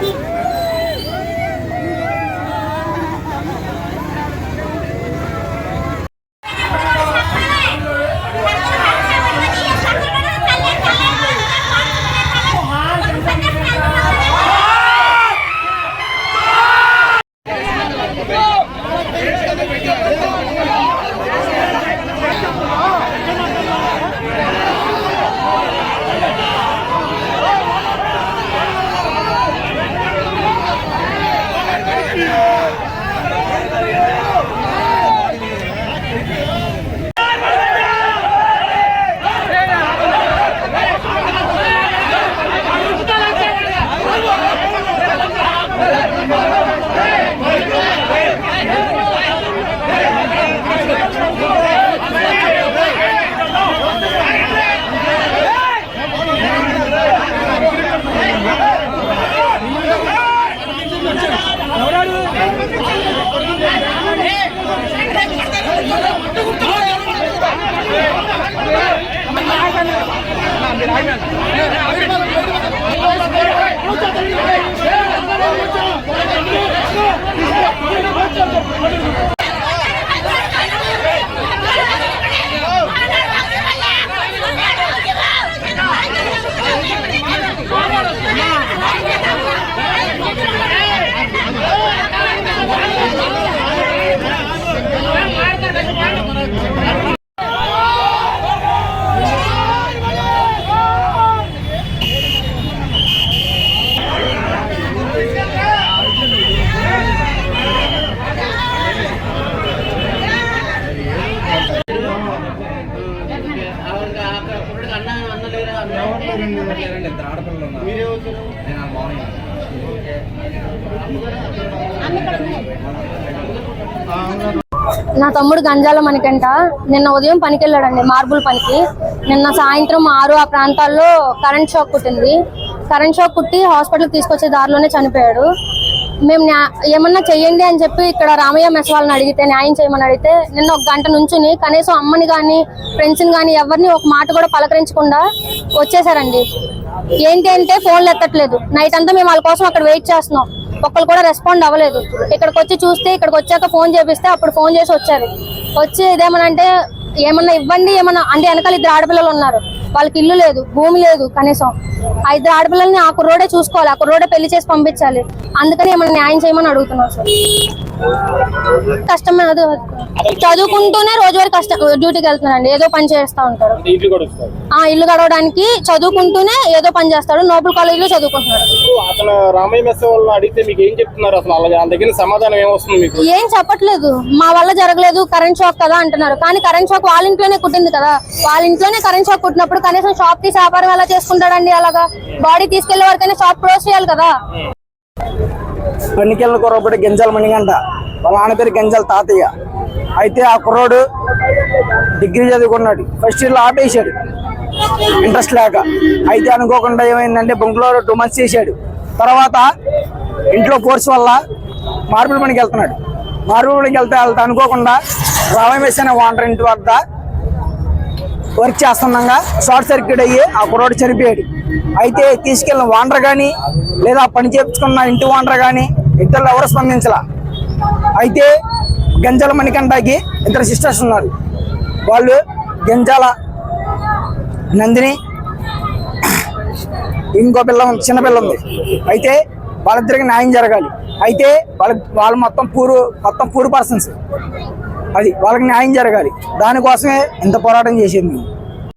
Go! Aynen. Aynen. నా తమ్ముడు గంజాల మణికంట నిన్న ఉదయం పనికి వెళ్ళాడండి మార్బుల్ పనికి. నిన్న సాయంత్రం ఆరు ఆ ప్రాంతాల్లో కరెంట్ షాక్ కుట్టింది కరెంట్ షాక్ కుట్టి హాస్పిటల్కి తీసుకొచ్చే దారిలోనే చనిపోయాడు. మేము ఏమన్నా చెయ్యండి అని చెప్పి ఇక్కడ రామయ్య మెస్ వాళ్ళని అడిగితే న్యాయం చేయమని అడిగితే నిన్న ఒక గంట నుంచుని కనీసం అమ్మని కానీ ఫ్రెండ్స్ని కానీ ఎవరిని ఒక మాట కూడా పలకరించకుండా వచ్చేసారండి. ఏంటి అంటే ఫోన్లు ఎత్తట్లేదు. నైట్ అంతా మేము వాళ్ళ కోసం అక్కడ వెయిట్ చేస్తున్నాం. ఒక్కరు కూడా రెస్పాండ్ అవ్వలేదు. ఇక్కడికి వచ్చి చూస్తే ఇక్కడికి వచ్చాక ఫోన్ చేపిస్తే అప్పుడు ఫోన్ చేసి వచ్చారు. వచ్చి ఇదేమనంటే ఏమన్నా ఇవ్వండి ఏమన్నా అంటే వెనకాల ఇద్దరు ఆడపిల్లలు ఉన్నారు. వాళ్ళకి ఇల్లు లేదు భూమి లేదు కనీసం. ఆ ఇద్దరు ఆడపిల్లల్ని ఆ కుర్రోడే చూసుకోవాలి ఆ కుర్రోడే పెళ్ళి చేసి పంపించాలి. అందుకని ఏమన్నా న్యాయం చేయమని అడుగుతున్నాం సార్. కష్టమే అది. చదువుకుంటూనే రోజువారీ కష్టం డ్యూటీకి వెళ్తున్నారండి. ఏదో పని చేస్తూ వస్తారు ఆ ఇల్లు గడవడానికి చదువుకుంటూనే ఏదో పని చేస్తాడు నోబుల్ కాలేజీలో చదువుకుంటున్నాడు అతను రామయ్య మెస్ వాళ్ళని అడిగితే మీకు ఏం చెప్తున్నారు? అసలు అలాగే వాళ్ళ దగ్గర సమాధానం ఏమొస్తుంది మీకు? ఏం చెప్పట్లేదు. మా వల్ల జరగలేదు కరెంట్ షాక్ కదా అంటున్నారు. కానీ కరెంట్ షాక్ వాళ్ళ ఇంట్లోనే కుట్టింది కదా. వాళ్ళ ఇంట్లోనే కరెంట్ షాక్ కుట్టినప్పుడు కనీసం షాప్ తీసి వ్యాపారం ఎలా చేసుకుంటాడండి అలాగా? బాడీ తీసుకెళ్ళే వరకైనా షాప్ క్లోజ్ చేయాలి కదా. పెన్నికెళ్ళిన కుర్రపడి గింజల మణిగంట. వాళ్ళ నాన్న పేరు గింజల తాతయ్య. అయితే ఆ కుర్రోడు డిగ్రీ చదువుకున్నాడు. ఫస్ట్ ఇయర్లో ఆపేశాడు. ఇంట్రెస్ట్ లేక. అయితే అనుకోకుండా ఏమైందంటే బొంగులో టూ మంత్స్ చేశాడు. తర్వాత ఇంట్లో ఫోర్స్ వల్ల మార్పుల పనికి వెళ్తున్నాడు. మార్పుల పనికి వెళ్తే వెళ్తా అనుకోకుండా రామయ్య అనే వాంటర్ ఇంటి వద్ద వర్క్ చేస్తుండగా షార్ట్ సర్క్యూట్ అయ్యి ఆ కుర్రోడు చనిపోయాడు. అయితే తీసుకెళ్ళిన వాండర్ కానీ లేదా పని చేపించుకున్న ఇంటి వాండర్ కానీ ఇద్దరు ఎవరు స్పందించాల? అయితే గంజాల మణికంఠకి ఇద్దరు సిస్టర్స్ ఉన్నారు. వాళ్ళు గంజాల నందిని ఇంకో పిల్ల ఉంది చిన్నపిల్ల ఉంది. అయితే వాళ్ళిద్దరికి న్యాయం జరగాలి. అయితే వాళ్ళ వాళ్ళు మొత్తం పూరు మొత్తం పూర్ పర్సన్స్ అది వాళ్ళకి న్యాయం జరగాలి. దానికోసమే ఇంత పోరాటం చేసేది. మేము